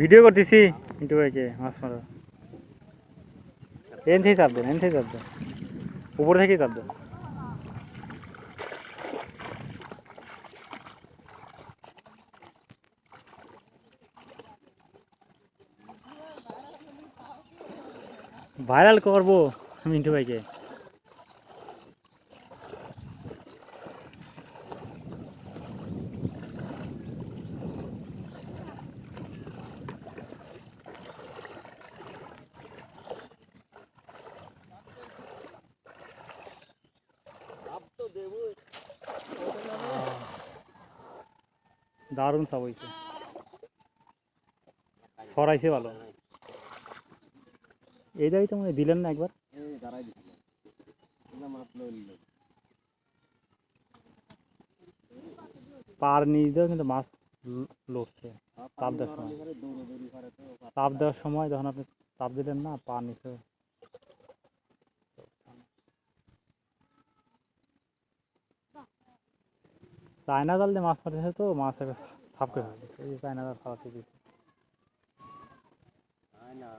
Video করতেছি মিন্টু ভাইকে মাছ মারা। এন থেকে চাপ দেন এন থেকে চাপ দেন। উপর থেকেই চাপ দেন। ভাইরাল করব, মিন্টু ভাইকে। দারুণ সব হয়েছে সরাইছে ভালো। এইটাই তো মানে দিলেন না একবার? পার নিয়ে দিয়েও কিন্তু মাছ লড়ছে। চাপ দেওয়ার সময়। দৌড়ো দৌড়ি করে তো চাপ দেওয়ার সময় যখন আপনি চাপ দিলেন না পা নিচে চায়না জাল দিয়ে মাছ মারতেছে তো, মাছ থাপকে সাপ করে ফেলছে। এই যে চায়না জাল ফালাতে দিয়েছে খালি না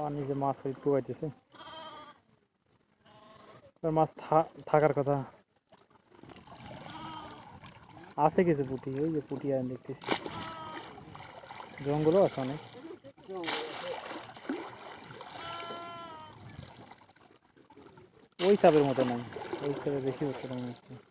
ওই যে মাছ ওই মাছ থাকার কথা। আছে কিছু পুঁটি ওই যে পুঁটি আর দেখতেছি। জঙ্গলও আছে অনেক। ওই চাপের মতো নাই। ওই চাপে বেশি হচ্ছে মনে হচ্ছে।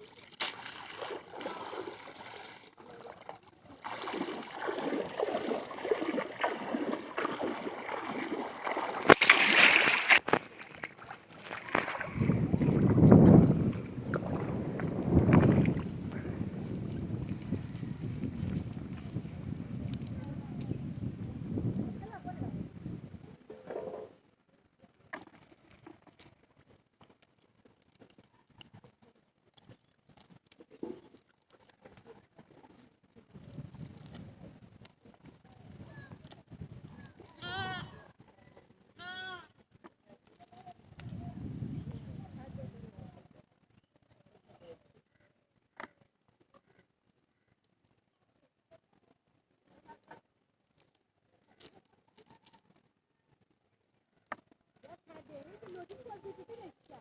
নতুন পদ্ধতিতে ব্যবসা